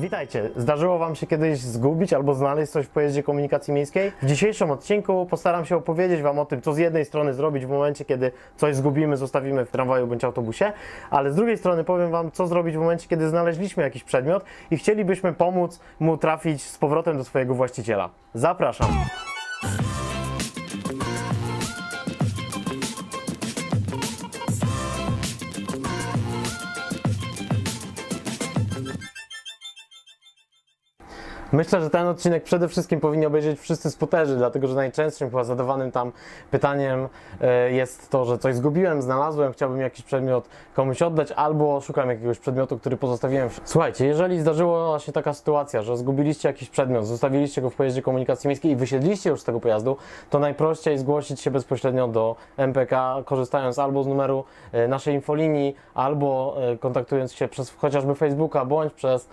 Witajcie. Zdarzyło Wam się kiedyś zgubić albo znaleźć coś w pojeździe komunikacji miejskiej? W dzisiejszym odcinku postaram się opowiedzieć Wam o tym, co z jednej strony zrobić w momencie, kiedy coś zgubimy, zostawimy w tramwaju bądź autobusie, ale z drugiej strony powiem Wam, co zrobić w momencie, kiedy znaleźliśmy jakiś przedmiot i chcielibyśmy pomóc mu trafić z powrotem do swojego właściciela. Zapraszam. Myślę, że ten odcinek przede wszystkim powinni obejrzeć wszyscy spoterzy, dlatego że najczęstszym chyba zadawanym tam pytaniem e, jest to, że coś zgubiłem, znalazłem, chciałbym jakiś przedmiot komuś oddać, albo szukam jakiegoś przedmiotu, który pozostawiłem. Słuchajcie, jeżeli zdarzyła się taka sytuacja, że zgubiliście jakiś przedmiot, zostawiliście go w pojeździe komunikacji miejskiej i wysiedliście już z tego pojazdu, to najprościej zgłosić się bezpośrednio do MPK, korzystając albo z numeru e, naszej infolinii, albo e, kontaktując się przez chociażby Facebooka, bądź przez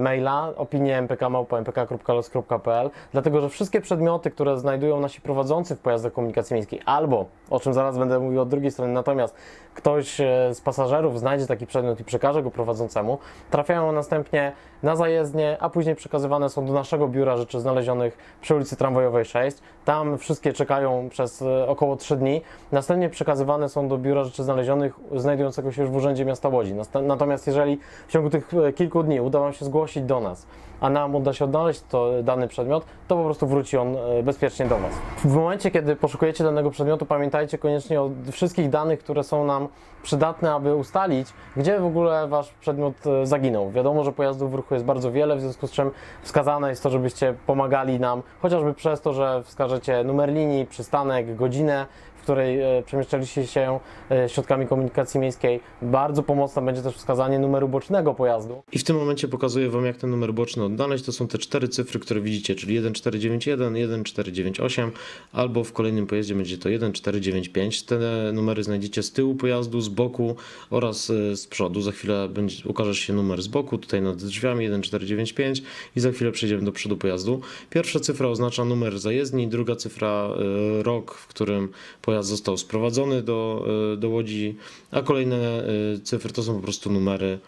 maila opinie mpk.mpk.los.pl dlatego, że wszystkie przedmioty, które znajdują nasi prowadzący w pojazdach komunikacji miejskiej albo, o czym zaraz będę mówił od drugiej strony, natomiast ktoś e, z pasażerów znajdzie taki przedmiot i przekaże go prowadzącemu, trafiają następnie na zajezdnię, a później przekazywane są do naszego biura rzeczy znalezionych przy ulicy Tramwajowej 6. Tam wszystkie czekają przez e, około 3 dni. Następnie przekazywane są do biura rzeczy znalezionych znajdującego się już w Urzędzie Miasta Łodzi. Natomiast jeżeli w ciągu tych e, kilku dni uda Wam się zgłosić do nas, a nam uda się odnaleźć to dany przedmiot, to po prostu wróci on e, bezpiecznie do Was. W momencie, kiedy poszukujecie danego przedmiotu, pamiętajcie koniecznie o wszystkich danych, które są nam przydatne, aby ustalić, gdzie w ogóle Wasz przedmiot e, zaginął. Wiadomo, że pojazdów w ruchu jest bardzo wiele, w związku z czym wskazane jest to, żebyście pomagali nam, chociażby przez to, że wskażecie numer linii, przystanek, godzinę, w której e, przemieszczaliście się środkami komunikacji miejskiej. Bardzo pomocne będzie też wskazanie numeru bocznego pojazdu. I w tym momencie pokazuję Wam, jak ten numer boczny odnaleźć. To są te cztery cyfry, które widzicie, czyli 1491, 1498, albo w kolejnym pojeździe będzie to 1495. Te numery znajdziecie z tyłu pojazdu, z boku oraz e, z przodu. Za chwilę będzie, ukaże się numer z boku, tutaj nad drzwiami 1495 i za chwilę przejdziemy do przodu pojazdu. Pierwsza cyfra oznacza numer zajezdni, druga cyfra e, rok, w którym pojazd został sprowadzony do, e, do Łodzi, a kolejne cyfry to są po prostu numery,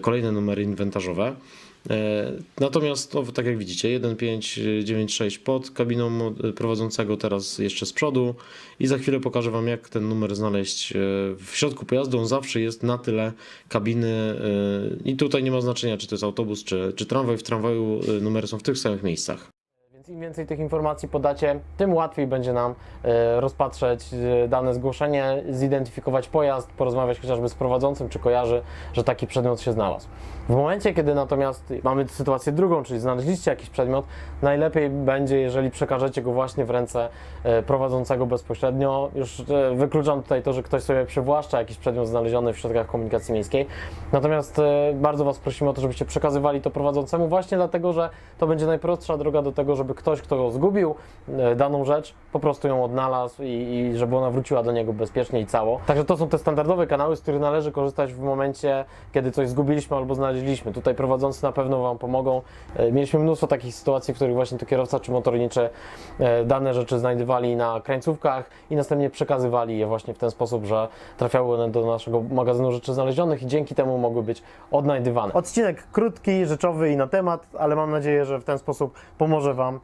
kolejne numery inwentarzowe. E, Natomiast, no, tak jak widzicie, 1596 pod kabiną prowadzącego, teraz jeszcze z przodu i za chwilę pokażę Wam, jak ten numer znaleźć e, w środku pojazdu. On zawsze jest na tyle kabiny e, i tutaj nie ma znaczenia, czy to jest autobus, czy, czy tramwaj. W tramwaju numery są w tych samych miejscach. Im więcej tych informacji podacie, tym łatwiej będzie nam e, rozpatrzeć e, dane zgłoszenie, zidentyfikować pojazd, porozmawiać chociażby z prowadzącym, czy kojarzy, że taki przedmiot się znalazł. W momencie, kiedy natomiast mamy sytuację drugą, czyli znaleźliście jakiś przedmiot, najlepiej będzie, jeżeli przekażecie go właśnie w ręce e, prowadzącego bezpośrednio. Już wykluczam tutaj to, że ktoś sobie przywłaszcza jakiś przedmiot znaleziony w środkach komunikacji miejskiej. Natomiast bardzo Was prosimy o to, żebyście przekazywali to prowadzącemu, właśnie dlatego, że to będzie najprostsza droga do tego, żeby ktoś, kto zgubił e, daną rzecz, po prostu ją odnalazł i, i żeby ona wróciła do niego bezpiecznie i cało. Także to są te standardowe kanały, z których należy korzystać w momencie, kiedy coś zgubiliśmy albo znaleźliśmy. Tutaj prowadzący na pewno Wam pomogą. E, Mieliśmy mnóstwo takich sytuacji, w których właśnie to kierowca czy motorniczy e, dane rzeczy znajdowali na krańcówkach i następnie przekazywali je właśnie w ten sposób, że trafiały one do naszego magazynu rzeczy znalezionych i dzięki temu mogły być odnajdywane. Odcinek krótki, rzeczowy i na temat, ale mam nadzieję, że w ten sposób pomoże Wam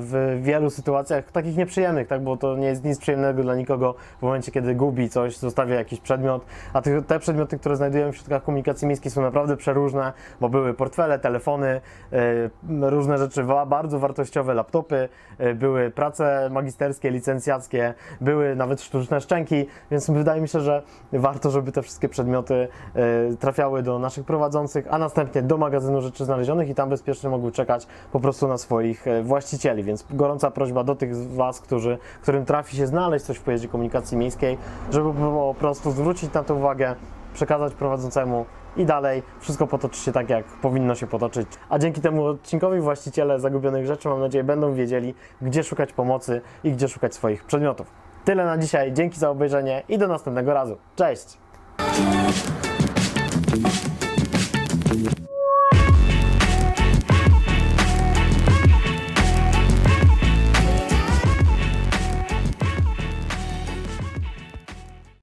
w wielu sytuacjach takich nieprzyjemnych, tak? bo to nie jest nic przyjemnego dla nikogo w momencie, kiedy gubi coś, zostawia jakiś przedmiot, a te, przedmioty, które znajdujemy w środkach komunikacji miejskiej są naprawdę przeróżne, bo były portfele, telefony, e, różne rzeczy bardzo wartościowe, laptopy, e, były prace magisterskie, licencjackie, były nawet sztuczne szczęki, więc wydaje mi się, że warto, żeby te wszystkie przedmioty e, trafiały do naszych prowadzących, a następnie do magazynu rzeczy znalezionych i tam bezpiecznie mogły czekać po prostu na swoich e, właścicieli. Więc gorąca prośba do tych z Was, którzy, którym trafi się znaleźć coś w pojeździe komunikacji miejskiej, żeby po prostu zwrócić na to uwagę, przekazać prowadzącemu i dalej wszystko potoczy się tak, jak powinno się potoczyć. A dzięki temu odcinkowi właściciele zagubionych rzeczy, mam nadzieję, będą wiedzieli, gdzie szukać pomocy i gdzie szukać swoich przedmiotów. Tyle na dzisiaj, dzięki za obejrzenie i do następnego razu. Cześć!